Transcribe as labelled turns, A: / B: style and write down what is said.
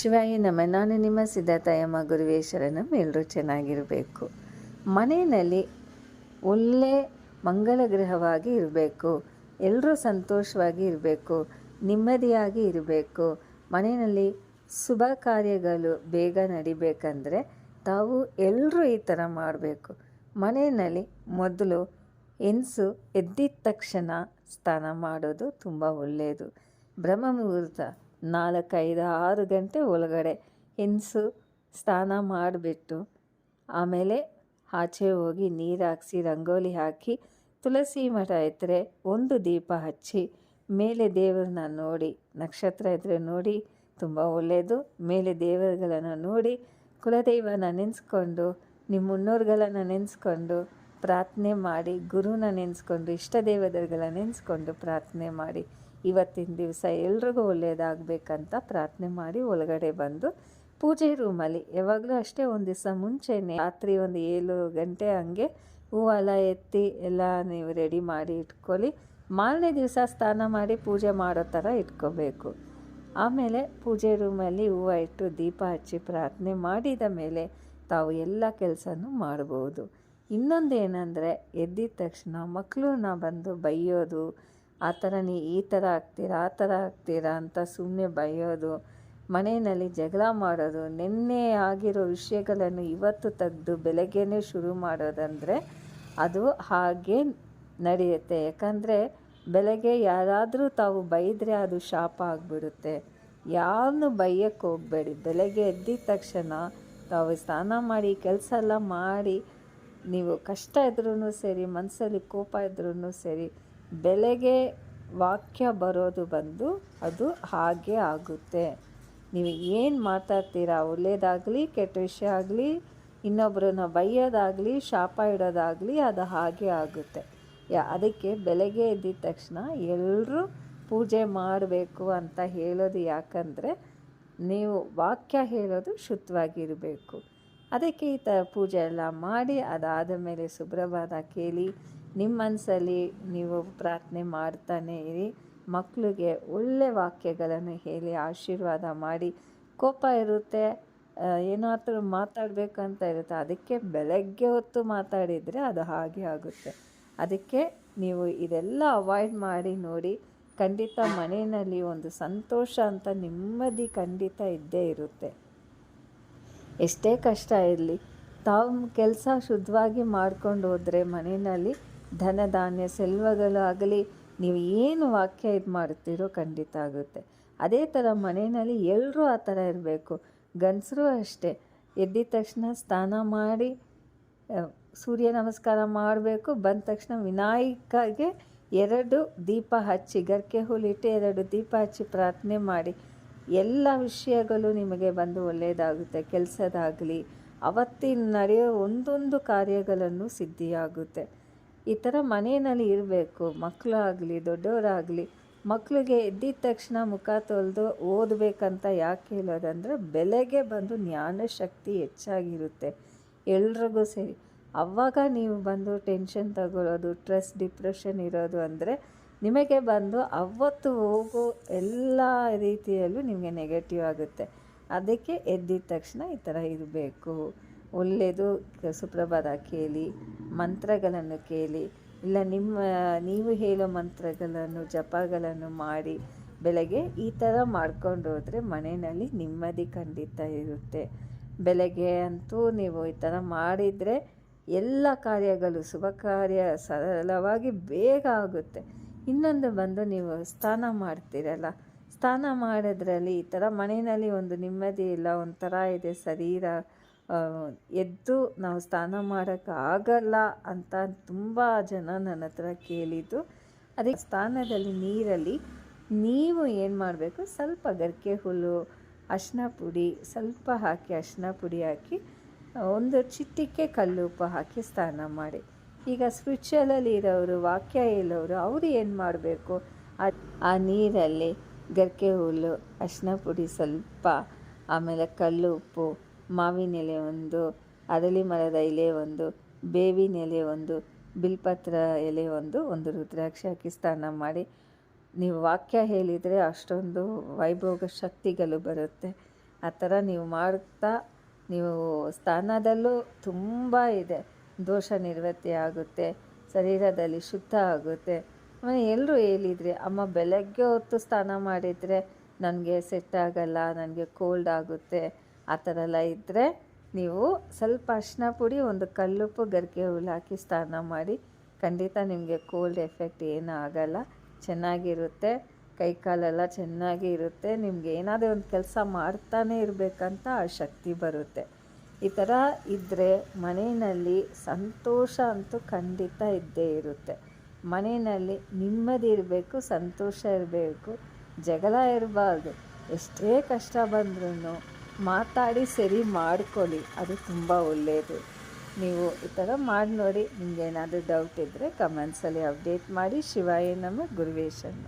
A: ಶಿವಾಯಿ ನಮ್ಮ ನಾನು ನಿಮ್ಮ ಸಿದ್ಧತಾಯಮ್ಮ ಗುರುವೇಶ್ವರನ ಎಲ್ಲರೂ ಚೆನ್ನಾಗಿರಬೇಕು. ಮನೆಯಲ್ಲಿ ಒಳ್ಳೆ ಮಂಗಳ ಗ್ರಹವಾಗಿ ಇರಬೇಕು. ಎಲ್ಲರೂ ಸಂತೋಷವಾಗಿ ಇರಬೇಕು. ನೆಮ್ಮದಿಯಾಗಿ ಇರಬೇಕು. ಮನೆಯಲ್ಲಿ ಶುಭ ಕಾರ್ಯಗಳು ಬೇಗ ನಡಿಬೇಕಂದ್ರೆ ತಾವು ಎಲ್ಲರೂ ಈ ಥರ ಮಾಡಬೇಕು. ಮನೆಯಲ್ಲಿ ಮೊದಲು ಹೆಂಗಸು ಎದ್ದಿದ ತಕ್ಷಣ ಸ್ನಾನ ಮಾಡೋದು ತುಂಬ ಒಳ್ಳೆಯದು ಬ್ರಹ್ಮ ಮುಹೂರ್ತ ನಾಲ್ಕೈದು ಆರು ಗಂಟೆ ಒಳಗಡೆ ಹೆಂಗಸು ಸ್ನಾನ ಮಾಡಿಬಿಟ್ಟು ಆಮೇಲೆ ಆಚೆ ಹೋಗಿ ನೀರು ಹಾಕ್ಸಿ, ರಂಗೋಲಿ ಹಾಕಿ, ತುಳಸಿ ಮಠ ಇದ್ದರೆ ಒಂದು ದೀಪ ಹಚ್ಚಿ ಮೇಲೆ ದೇವರನ್ನ ನೋಡಿ, ನಕ್ಷತ್ರ ಇದ್ದರೆ ನೋಡಿ, ತುಂಬ ಒಳ್ಳೆಯದು ಮೇಲೆ ದೇವರುಗಳನ್ನು ನೋಡಿ ಕುಲದೈವನ ನೆನೆಸ್ಕೊಂಡು, ನಿಮ್ಮ ಮುನ್ನೋರುಗಳನ್ನು ನೆನೆಸ್ಕೊಂಡು ಪ್ರಾರ್ಥನೆ ಮಾಡಿ, ಗುರುನ ನೆನೆಸ್ಕೊಂಡು, ಇಷ್ಟ ದೇವತೆಗಳ ನೆನೆಸ್ಕೊಂಡು ಪ್ರಾರ್ಥನೆ ಮಾಡಿ. ಇವತ್ತಿನ ದಿವಸ ಎಲ್ರಿಗೂ ಒಳ್ಳೆಯದಾಗಬೇಕಂತ ಪ್ರಾರ್ಥನೆ ಮಾಡಿ ಒಳಗಡೆ ಬಂದು ಪೂಜೆ ರೂಮಲ್ಲಿ. ಯಾವಾಗಲೂ ಅಷ್ಟೇ ಒಂದು ದಿವಸ ಮುಂಚೆನೇ ರಾತ್ರಿ ಒಂದು ಏಳು ಗಂಟೆ ಹಂಗೆ ಹೂವೆಲ್ಲ ಎತ್ತಿ ಎಲ್ಲ ನೀವು ರೆಡಿ ಮಾಡಿ ಇಟ್ಕೊಳ್ಳಿ. ಮಾರನೇ ದಿವಸ ಸ್ನಾನ ಮಾಡಿ ಪೂಜೆ ಮಾಡೋ ಥರ ಇಟ್ಕೋಬೇಕು. ಆಮೇಲೆ ಪೂಜೆ ರೂಮಲ್ಲಿ ಹೂವು ಇಟ್ಟು ದೀಪ ಹಚ್ಚಿ ಪ್ರಾರ್ಥನೆ ಮಾಡಿದ ಮೇಲೆ ತಾವು ಎಲ್ಲ ಕೆಲಸನೂ ಮಾಡ್ಬೋದು. ಇನ್ನೊಂದು ಏನಂದರೆ, ಎದ್ದಿದ ತಕ್ಷಣ ಮಕ್ಕಳನ್ನ ಬಂದು ಬೈಯೋದು, ಆ ಥರ ನೀ ಈ ಥರ ಆಗ್ತೀರಾ, ಆ ಥರ ಆಗ್ತೀರಾ ಅಂತ ಸುಮ್ಮನೆ ಬೈಯೋದು, ಮನೆಯಲ್ಲಿ ಜಗಳ ಮಾಡೋದು, ನಿನ್ನೆ ಆಗಿರೋ ವಿಷಯಗಳನ್ನು ಇವತ್ತು ತೆಗೆದು ಬೆಳಗ್ಗೆನೇ ಶುರು ಮಾಡೋದಂದರೆ ಅದು ಹಾಗೆ ನಡೆಯುತ್ತೆ. ಯಾಕಂದರೆ, ಬೆಳಗ್ಗೆ ಯಾರಾದರೂ ತಾವು ಬೈದರೆ ಅದು ಶಾಪ ಆಗಿಬಿಡುತ್ತೆ. ಯಾರನ್ನು ಬೈಯಕ್ಕೆ ಹೋಗಬೇಡಿ. ಬೆಳಗ್ಗೆ ಎದ್ದಿದ ತಕ್ಷಣ ತಾವು ಸ್ನಾನ ಮಾಡಿ, ಕೆಲಸ ಎಲ್ಲ ಮಾಡಿ ನೀವು ಕಷ್ಟ ಇದ್ರೂ ಸರಿ ಮನಸ್ಸಲ್ಲಿ ಕೋಪ ಇದ್ರೂ ಸರಿ ಬೆಳಗ್ಗೆ ವಾಕ್ಯ ಬರೋದು ಬಂದು ಅದು ಹಾಗೆ ಆಗುತ್ತೆ. ನೀವು ಏನು ಮಾತಾಡ್ತೀರಾ ಒಳ್ಳೇದಾಗಲಿ, ಕೆಟ್ಟ ವಿಷಯ ಆಗಲಿ ಇನ್ನೊಬ್ಬರನ್ನ ಬೈಯೋದಾಗಲಿ, ಶಾಪ ಇಡೋದಾಗಲಿ ಅದು ಹಾಗೆ ಆಗುತ್ತೆ. ಯಾ, ಅದಕ್ಕೆ ಬೆಲೆಗೆ ಎದ್ದಿದ ತಕ್ಷಣ ಎಲ್ಲರೂ ಪೂಜೆ ಮಾಡಬೇಕು ಅಂತ ಹೇಳೋದು ಯಾಕಂದರೆ, ನೀವು ವಾಕ್ಯ ಹೇಳೋದು ಶುದ್ಧವಾಗಿರಬೇಕು. ಅದಕ್ಕೆ ಈ ಥರ ಪೂಜೆ ಎಲ್ಲ ಮಾಡಿ, ಅದಾದ ಮೇಲೆ ಸುಭ್ರವಾದ ಕೇಳಿ ನಿಮ್ಮ ಮನಸ್ಸಲ್ಲಿ ನೀವು ಪ್ರಾರ್ಥನೆ ಮಾಡ್ತಾನೆ ಇರಿ ಮಕ್ಕಳಿಗೆ ಒಳ್ಳೆ ವಾಕ್ಯಗಳನ್ನು ಹೇಳಿ, ಆಶೀರ್ವಾದ ಮಾಡಿ, ಕೋಪ ಇರುತ್ತೆ ಏನಾದರೂ ಮಾತಾಡಬೇಕಂತ ಇರುತ್ತೆ, ಅದಕ್ಕೆ ಬೆಳಗ್ಗೆ ಹೊತ್ತು ಮಾತಾಡಿದರೆ ಅದು ಹಾಗೆ ಆಗುತ್ತೆ. ಅದಕ್ಕೆ ನೀವು ಇದೆಲ್ಲ ಅವಾಯ್ಡ್ ಮಾಡಿ, ನೋಡಿ, ಖಂಡಿತ ಮನೆಯಲ್ಲಿ ಒಂದು ಸಂತೋಷ ಅಂತ ನೆಮ್ಮದಿ ಖಂಡಿತ ಇದ್ದೇ ಇರುತ್ತೆ. ಎಷ್ಟೇ ಕಷ್ಟ ಇರಲಿ, ತಾವು ಕೆಲಸ ಶುದ್ಧವಾಗಿ ಮಾಡ್ಕೊಂಡು ಹೋದರೆ ಮನೆಯಲ್ಲಿ ಧನ ಧಾನ್ಯ ಸೆಲ್ವಗಳಾಗಲಿ ನೀವು ಏನು ವಾಕ್ಯ ಇದು ಮಾಡ್ತೀರೋ ಖಂಡಿತ ಆಗುತ್ತೆ. ಅದೇ ಥರ ಮನೆಯಲ್ಲಿ ಎಲ್ಲರೂ ಆ ಥರ ಇರಬೇಕು. ಗಂಡಸರು ಅಷ್ಟೇ. ಎದ್ದಿದ ತಕ್ಷಣ ಸ್ನಾನ ಮಾಡಿ ಸೂರ್ಯ ನಮಸ್ಕಾರ ಮಾಡಬೇಕು. ಬಂದ ತಕ್ಷಣ ವಿನಾಯಕಗೆ ಎರಡು ದೀಪ ಹಚ್ಚಿ, ಗರ್ಕೆ ಹುಲಿಟ್ಟು ಎರಡು ದೀಪ ಹಚ್ಚಿ ಪ್ರಾರ್ಥನೆ ಮಾಡಿ. ಎಲ್ಲ ವಿಷಯಗಳು ನಿಮಗೆ ಬಂದು ಒಳ್ಳೆಯದಾಗುತ್ತೆ, ಕೆಲಸದಾಗಲಿ. ಅವತ್ತಿನ ನಡೆಯೋ ಒಂದೊಂದು ಕಾರ್ಯಗಳನ್ನು ಸಿದ್ಧಿಯಾಗುತ್ತೆ. ಈ ಥರ ಮನೆಯಲ್ಲಿ ಇರಬೇಕು. ಮಕ್ಕಳಾಗಲಿ, ದೊಡ್ಡವರಾಗಲಿ, ಮಕ್ಕಳಿಗೆ ಎದ್ದಿದ ತಕ್ಷಣ ಮುಖ ತೊಳೆದು ಓದಬೇಕಂತ ಯಾಕೆ ಹೇಳೋದಂದರೆ, ಬೆಲೆಗೆ ಬಂದು ಜ್ಞಾನ ಶಕ್ತಿ ಹೆಚ್ಚಾಗಿರುತ್ತೆ ಎಲ್ರಿಗೂ ಸರಿ. ಅವಾಗ ನೀವು ಬಂದು ಟೆನ್ಷನ್ ತಗೊಳ್ಳೋದು, ಸ್ಟ್ರೆಸ್, ಡಿಪ್ರೆಷನ್ ಇರೋದು ಅಂದರೆ ನಿಮಗೆ ಬಂದು ಅವತ್ತು ಹೋಗೋ ಎಲ್ಲ ರೀತಿಯಲ್ಲೂ ನಿಮಗೆ ನೆಗೆಟಿವ್ ಆಗುತ್ತೆ. ಅದಕ್ಕೆ ಎದ್ದಿದ ತಕ್ಷಣ ಈ ಥರ ಇರಬೇಕು. ಒಳ್ಳೆಯದು ಸುಪ್ರಭಾತ ಕೇಳಿ, ಮಂತ್ರಗಳನ್ನು ಕೇಳಿ, ಇಲ್ಲ ನಿಮ್ಮ, ನೀವು ಹೇಳೋ ಮಂತ್ರಗಳನ್ನು, ಜಪಗಳನ್ನು ಮಾಡಿ ಬೆಳಗ್ಗೆ ಈ ಥರ ಮಾಡ್ಕೊಂಡು ಹೋದರೆ ಮನೆಯಲ್ಲಿ ನೆಮ್ಮದಿ ಖಂಡಿತ ಇರುತ್ತೆ. ಬೆಳಗ್ಗೆ ಅಂತೂ ನೀವು ಈ ಥರ ಮಾಡಿದರೆ ಎಲ್ಲ ಕಾರ್ಯಗಳು, ಶುಭ ಕಾರ್ಯ ಸರಳವಾಗಿ ಬೇಗ ಆಗುತ್ತೆ. ಇನ್ನೊಂದು ಬಂದು ನೀವು ಸ್ನಾನ ಮಾಡ್ತೀರಲ್ಲ, ಸ್ನಾನ ಮಾಡೋದ್ರಲ್ಲಿ ಈ ಥರ ಮನೆಯಲ್ಲಿ ಒಂದು ನೆಮ್ಮದಿ ಇಲ್ಲ, ಒಂಥರ ಇದೆ ಶರೀರ ಎದ್ದು ನಾವು ಸ್ನಾನ ಮಾಡೋಕ್ಕೆ ಆಗಲ್ಲ ಅಂತ ತುಂಬ ಜನ ನನ್ನ ಹತ್ರ ಕೇಳಿದ್ದು. ಅದಕ್ಕೆ ಸ್ನಾನದಲ್ಲಿ ನೀರಲ್ಲಿ ನೀವು ಏನು ಮಾಡಬೇಕು? ಸ್ವಲ್ಪ ಗರಿಕೆ ಹುಲ್ಲು ಅರಿಶಿನ ಪುಡಿ, ಸ್ವಲ್ಪ ಹಾಕಿ ಅರಿಶಿನ ಪುಡಿ ಹಾಕಿ ಒಂದು ಚಿಟ್ಟಿಕೆ ಕಲ್ಲುಪ್ಪು ಹಾಕಿ ಸ್ನಾನ ಮಾಡಿ. ಈಗ ಸ್ಪಿರಿಚುವಲಲ್ಲಿ ಇರೋರು ವಾಕ್ಯ ಇಲ್ಲವರು ಅವರು ಏನು ಮಾಡಬೇಕು? ಆ ನೀರಲ್ಲಿ ಗರ್ಕೆ ಹುಲ್ಲು ಅರಿಶಿನ ಪುಡಿ ಸ್ವಲ್ಪ, ಆಮೇಲೆ ಕಲ್ಲು ಉಪ್ಪು, ಮಾವಿನ ಎಲೆ ಒಂದು, ಅರಳಿ ಮರದ ಎಲೆ ಒಂದು, ಬೇವಿನ ಎಲೆ ಒಂದು, ಬಿಲ್ಪತ್ರ ಎಲೆ ಒಂದು ಒಂದು ರುದ್ರಾಕ್ಷಿ ಹಾಕಿ ಸ್ನಾನ ಮಾಡಿ. ನೀವು ವಾಕ್ಯ ಹೇಳಿದರೆ ಅಷ್ಟೊಂದು ವೈಭೋಗ ಶಕ್ತಿಗಳು ಬರುತ್ತೆ. ಆ ಥರ ನೀವು ಮಾಡ್ತಾ, ನೀವು ಸ್ಥಾನದಲ್ಲೂ ತುಂಬ ಇದೆ. ದೋಷ ನಿರ್ವತ್ತಿ ಆಗುತ್ತೆ, ಶರೀರದಲ್ಲಿ ಶುದ್ಧ ಆಗುತ್ತೆ. ಆಮೇಲೆ ಎಲ್ಲರೂ ಹೇಳಿದ್ರಿ, ಅಮ್ಮ, ಬೆಳಗ್ಗೆ ಹೊತ್ತು ಸ್ನಾನ ಮಾಡಿದರೆ ನನಗೆ ಸೆಟ್ ಆಗಲ್ಲ, ನನಗೆ ಕೋಲ್ಡ್ ಆಗುತ್ತೆ. ಆ ಥರ ಎಲ್ಲ ಇದ್ದರೆ ನೀವು ಸ್ವಲ್ಪ ಅರ್ಶಿನ ಪುಡಿ, ಒಂದು ಕಲ್ಲುಪ್ಪು ಗರಿಕೆ ಹುಳು ಹಾಕಿ ಸ್ನಾನ ಮಾಡಿ, ಖಂಡಿತ ನಿಮಗೆ ಕೋಲ್ಡ್ ಎಫೆಕ್ಟ್ ಏನೂ ಆಗಲ್ಲ. ಚೆನ್ನಾಗಿರುತ್ತೆ. ಕೈ ಕಾಲೆಲ್ಲ ಚೆನ್ನಾಗಿ ಇರುತ್ತೆ ನಿಮಗೆ ಏನಾದರೂ ಒಂದು ಕೆಲಸ ಮಾಡ್ತಾನೆ ಇರಬೇಕಂತ ಆ ಶಕ್ತಿ ಬರುತ್ತೆ. ಈ ಥರ ಇದ್ದರೆ ಮನೆಯಲ್ಲಿ ಸಂತೋಷ ಅಂತೂ ಖಂಡಿತ ಇದ್ದೇ ಇರುತ್ತೆ. ಮನೆಯಲ್ಲಿ ನೆಮ್ಮದಿ ಇರಬೇಕು, ಸಂತೋಷ ಇರಬೇಕು, ಜಗಳ ಇರಬಾರ್ದು. ಎಷ್ಟೇ ಕಷ್ಟ ಬಂದ್ರೂ ಮಾತಾಡಿ ಸರಿ ಮಾಡ್ಕೊಳ್ಳಿ, ಅದು ತುಂಬ ಒಳ್ಳೆಯದು ನೀವು ಈ ಥರ ಮಾಡಿ ನೋಡಿ ನಿಮ್ಗೆ ಏನಾದರೂ ಡೌಟ್ ಇದ್ದರೆ ಕಮೆಂಟ್ಸಲ್ಲಿ ಅಪ್ಡೇಟ್ ಮಾಡಿ. ಶಿವಾಯ ನಮ್ಮ ಗುರುವೇಶನ್ನ